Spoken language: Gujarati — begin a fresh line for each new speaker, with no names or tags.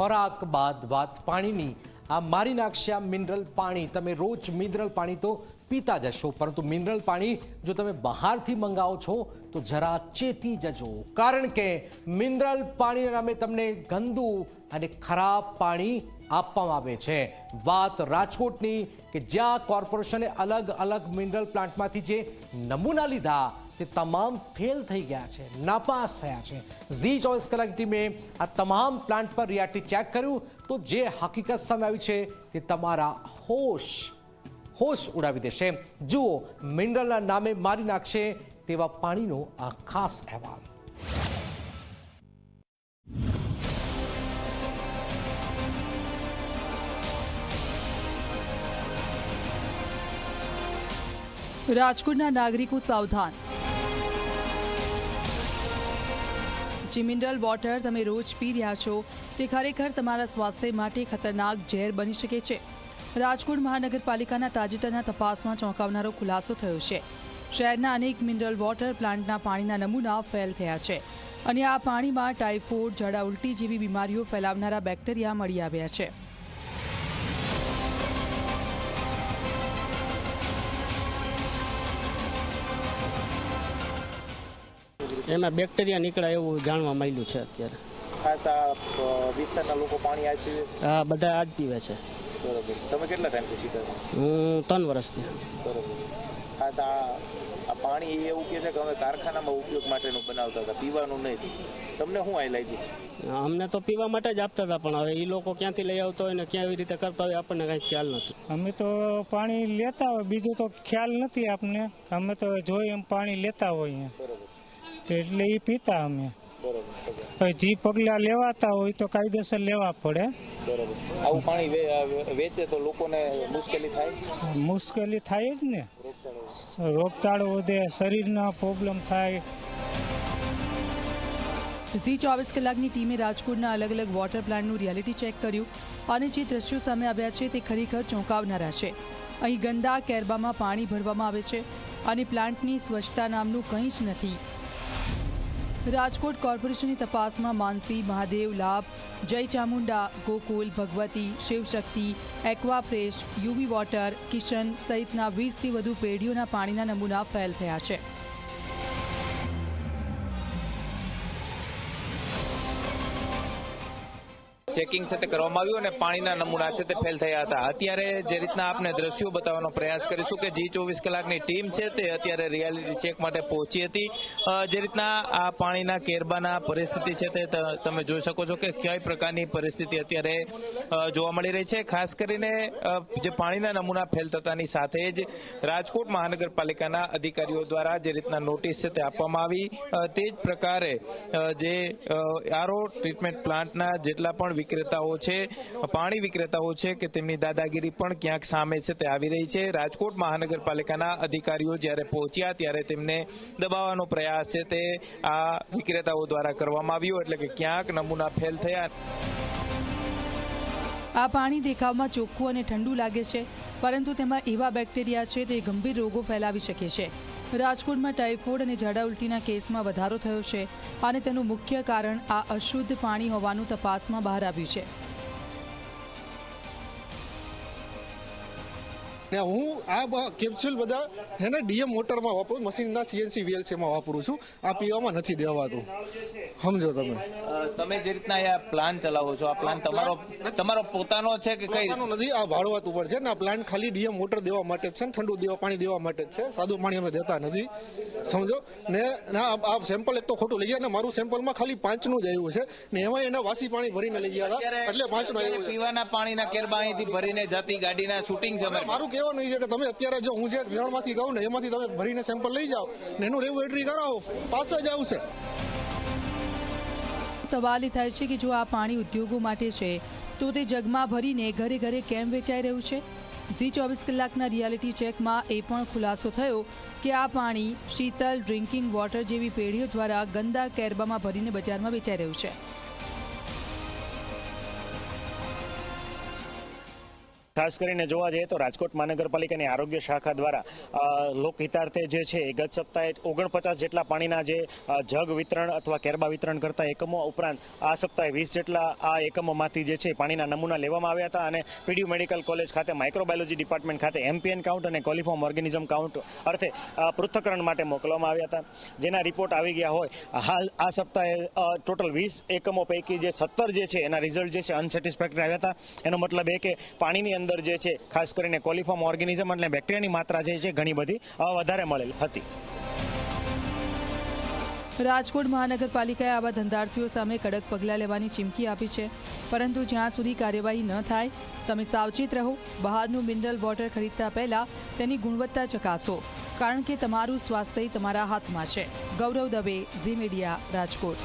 ખોરાક બાદ વાત પાણીની. આ મારી નાખશે આ મિનરલ પાણી. તમે રોજ મિનરલ પાણી તો પીતા જશો પરંતુ મિનરલ પાણી જો તમે બહારથી મંગાવો છો, તો જરા ચેતી જજો. કારણ કે મિનરલ પાણીના નામે તમને ગંદુ અને ખરાબ પાણી આપવામાં આવે છે. વાત રાજકોટની કે જ્યાં કોર્પોરેશને અલગ અલગ મિનરલ પ્લાન્ટમાંથી જે નમૂના લીધા તે તમામ ફેલ થઈ ગયા છે, નાપાસ થયા છે. ઝી ચોવીસ કલાક ટીમે આ તમામ પ્લાન્ટ પર રિયાલિટી ચેક કર્યું તો જે હકીકત સામે આવી છે તે તમારા હોશ હોશ ઉડાવી દેશે. જુઓ, મિનરલના નામે મારી નાખશે તેવા પાણીનો આ ખાસ અહેવાલ.
રાજકોટના નાગરિકો સાવધાન જે, મિનરલ વોટર તમે રોજ પી રહ્યા છો, તે ખરેખર તમારા સ્વાસ્થ્ય માટે ખતરનાક ઝેર બની શકે છે. રાજકોટ મહાનગરપાલિકાના તાજેતરના તપાસમાં ચોંકાવનારો ખુલાસો થયો છે. શહેરના અનેક મિનરલ વોટર પ્લાન્ટના પાણીના નમૂના ફેલ થયા છે અને આ પાણીમાં ટાઇફોઇડ, ઝાડા ઉલટી જેવી બીમારીઓ ફેલાવનારા બેક્ટેરિયા મળી આવ્યા છે.
એમાં બેક્ટેરિયા નીકળે એવું જાણવા મળ્યું છે અત્યારે.
ખાસ આ વિસ્તારના લોકો પાણી આજ પીવે?
આ બધા આજ પીવે છે.
બરોબર. તમે કેટલા ટાઈમથી પીતા
હું ત્રણ વર્ષથી.
બરોબર. ખાસ આ પાણી એ એવું કહે છે કે અમે કારખાનામાં ઉપયોગ માટેનું બનાવતા હતા પીવાનું નહીં. તમને શું આઈ લાગ્યું?
અમને તો પીવા માટે જ આપતા હતા પણ હવે એ લોકો ક્યાંથી લઈ આવતા હોય ને ક્યાં એવી રીતે કરતા હોય આપણને કાંઈ ખ્યાલ નથી.
અમે તો પાણી લેતા હોય બીજું તો ખ્યાલ નથી આપને. અમે તો જોઈ એમ પાણી લેતા હોઈએ એટલે એ પીતા અમે. જે પગલાં લેવાતા હોય તો કાયદેસર લેવા પડે.
આવું પાણી વેચે તો લોકોને મુશ્કેલી થાય?
મુશ્કેલી થાય જ ને. રોગચાળો વધે શરીરના પ્રોબ્લેમ થાય.
ઝી ચોવીસ કલાકની ટીમે રાજકોટના અલગ અલગ વોટર પ્લાન્ટનું રિયાલિટી ચેક કર્યું. અને જે દ્રશ્યો સામે આવ્યા છે તે ખરેખર ચોંકાવનારા છે. અહીં ગંદા કેરબામાં પાણી ભરવામાં આવે છે અને પ્લાન્ટની સ્વચ્છતા નામનું કંઈ જ નથી. રાજકોટ કોર્પોરેશનની તપાસમાં Mansi, Mahadev, Labh, Jay Chamunda, Gokul, Bhagwati, Shivshakti Aquafresh UV water, Kishan સહિતના વીસથી વધુ પેઢીઓના પાણીના નમૂના ફેલ થયા છે.
ચેકિંગ છે તે કરવામાં આવ્યું અને પાણીના નમૂના છે તે ફેલ થયા હતા. અત્યારે જે રીતના આપને દ્રશ્યો બતાવવાનો પ્રયાસ કરીશું કે જી ચોવીસ કલાકની ટીમ છે તે અત્યારે રિયાલિટી ચેક માટે પહોંચી હતી. જે રીતના આ પાણીના કેરબાના પરિસ્થિતિ છે તે તમે જોઈ શકો છો કે કઈ પ્રકારની પરિસ્થિતિ અત્યારે જોવા મળી રહી છે. ખાસ કરીને જે પાણીના નમૂના ફેલ થતાની સાથે જ રાજકોટ મહાનગરપાલિકાના અધિકારીઓ દ્વારા જે રીતના નોટિસ છે તે આપવામાં આવી. તે જ પ્રકારે જે આરો ટ્રીટમેન્ટ પ્લાન્ટના જેટલા પણ વિક્રેતાઓ છે, પાણી વિક્રેતાઓ છે કે તેમની દાદાગીરી પણ ક્યાંક સામે છે તે આવી રહી છે. રાજકોટ મહાનગરપાલિકાના અધિકારીઓ જ્યારે પહોંચ્યા ત્યારે તેમને દબાવવાનો પ્રયાસ છે તે આ વિક્રેતાઓ દ્વારા કરવામાં આવ્યો, એટલે કે ક્યાંક નમૂના ફેલ થયા.
આ પાણી દેખાવમાં ચોખ્ખું અને ઠંડુ લાગે છે, પરંતુ તેમાં એવા બેક્ટેરિયા છે તે ગંભીર રોગો ફેલાવી શકે છે. રાજકોટમાં ટાઇફોઇડ અને ઝાડા ઉલટીના કેસમાં વધારો થયો છે, અને તેનું મુખ્ય કારણ આ અશુદ્ધ પાણી હોવાનું તપાસમાં બહાર આવ્યું છે.
ને હું આ કેપ્સ્યુલ બધા એને ડીએમ મોટરમાં વાપરું મશીનના સીએનસી વીએલસીમાં વાપરું છું. આ પીવામાં નથી દેવાતું. સમજો તમે.
તમે જે રીતના આ પ્લાન ચલાવો છો આ પ્લાન તમારો તમારો પોતાનો છે કે કઈ
નથી આ ભાડવાત ઉપર છે ને આ પ્લાન ખાલી ડીએમ મોટર દેવા માટે છે ને ઠંડુ દેવા પાણી દેવા માટે જ છે. સાદું પાણી અમે દેતા નથી. સમજો? ને આ- સેમ્પલ એક તો ખોટું લઈ ગયા ને મારું સેમ્પલમાં ખાલી પાંચનું જ આવ્યું છે. ને એમાં એના વાસી પાણી ભરીને લઈ ગયા હતા. એટલે પાંચનું
પીવાના પાણીના કેરબા અહીંથી ભરીને જતી ગાડીના શૂટિંગ છે
મારું કહેવાનું છે કે તમે અત્યારે જો હું જે રિઝલ્ટમાંથી કહું ને એમાંથી તમે ભરીને સેમ્પલ લઈ જાઓ ને એનું રેવું એન્ટ્રી કરાવો, પાસ જ આવશે.
સવાલ એ થાય છે કે જો આ પાણી ઉદ્યોગો માટે છે, તો તે જગમાં ભરીને ઘરે ઘરે કેમ વેચાઈ રહ્યું છે? ઝી ચોવીસ કલાકના રિયાલિટી ચેકમાં એ પણ ખુલાસો થયો કે આ પાણી શીતલ ડ્રિંકિંગ વોટર જેવી પેઢીઓ દ્વારા ગંદા કેરબામાં ભરીને બજારમાં વેચાઈ રહ્યું છે.
ખાસ કરીને જોવા જઈએ તો રાજકોટ મહાનગરપાલિકાની આરોગ્ય શાખા દ્વારા લોકહિતાર્થે જે છે, ગત સપ્તાહે ઓગણપચાસ જેટલા પાણીના જે જગ વિતરણ અથવા કેરબા વિતરણ કરતા એકમો ઉપરાંત આ સપ્તાહે વીસ જેટલા આ એકમોમાંથી જે છે, પાણીના નમૂના લેવામાં આવ્યા હતા અને પીડીયુ મેડિકલ કોલેજ ખાતે માઇક્રોબાયોલોજી ડિપાર્ટમેન્ટ ખાતે એમપીએન કાઉન્ટ અને કોલિફોર્મ ઓર્ગેનિઝમ કાઉન્ટ અર્થે પૃથ્થકરણ માટે મોકલવામાં આવ્યા હતા. જેના રિપોર્ટ આવી ગયા હોય, હાલ આ સપ્તાહે ટોટલ વીસ એકમો પૈકી જે સત્તર જે છે, એના રિઝલ્ટ જે છે, અનસેટિસ્ફેક્ટરી આવ્યા હતા. એનો મતલબ એ કે પાણીની અંદર જે છે, ખાસ કરીને કોલિફોર્મ ઓર્ગેનિઝમ એટલે બેક્ટેરિયાની માત્રા જે છે, ઘણી બધી વધારે મળેલ હતી.
રાજકોટ મહાનગરપાલિકાએ આવા ધંધાર્થીઓ સામે કડક પગલાં લેવાની ચીમકી આપી છે. પરંતુ જ્યાં સુધી કાર્યવાહી ન થાય, તમે સાવચેત રહો. બહારનું મિનરલ વોટર ખરીદતા પહેલા તેની ગુણવત્તા ચકાસો. કારણ કે તમારું સ્વાસ્થ્ય તમારા હાથમાં છે. ગૌરવ દવે, ઝી મીડિયા, રાજકોટ.